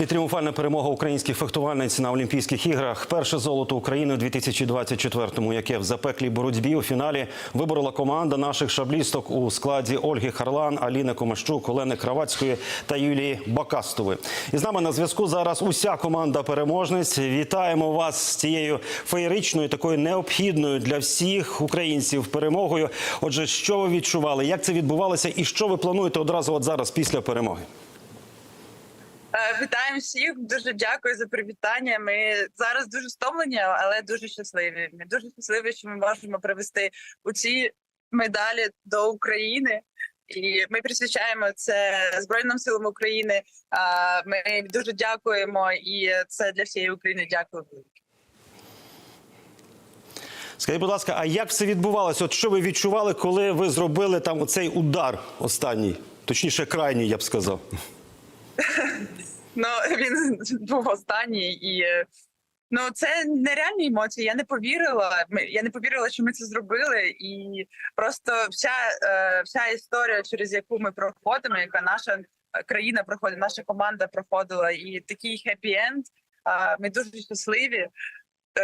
І тріумфальна перемога українських фехтувальниць на Олімпійських іграх. Перше золото України у 2024-му, яке в запеклій боротьбі у фіналі виборола команда наших шаблісток у складі Ольги Харлан, Аліни Комащук, Олени Кравацької та Юлії Бакастової. І з нами на зв'язку зараз уся команда переможниць. Вітаємо вас з цією феєричною, такою необхідною для всіх українців перемогою. Отже, що ви відчували? Як це відбувалося, і що ви плануєте одразу от зараз після перемоги? Е, Вітаємо всіх. Дуже дякую за привітання. Ми зараз дуже стомлені, але дуже щасливі. Ми дуже щасливі, що ми можемо привезти у ці медалі до України. І ми присвячаємо це Збройним силам України. Ми дуже дякуємо, і це для всієї України. Дякую. Скажіть, будь ласка, а як все відбувалося? От що ви відчували, коли ви зробили там оцей удар останній, точніше, крайній, я б сказав. Ну він був останній і. е, Ну, це нереальні емоції. Я не повірила. Я не повірила, що ми це зробили, і просто вся, е, вся історія, через яку ми проходимо, яка наша е, країна проходить, наша команда проходила, і такий хеппі-енд. Ми дуже щасливі.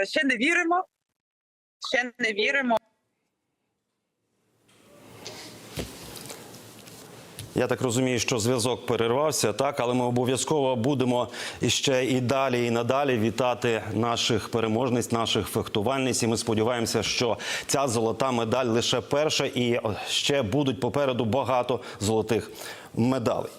Ще не віримо. Ще не віримо. Я так розумію, що зв'язок перервався, так, але ми обов'язково будемо ще і далі, і надалі вітати наших переможниць, наших фехтувальниць. І ми сподіваємося, що ця золота медаль лише перша, і ще будуть попереду багато золотих медалей.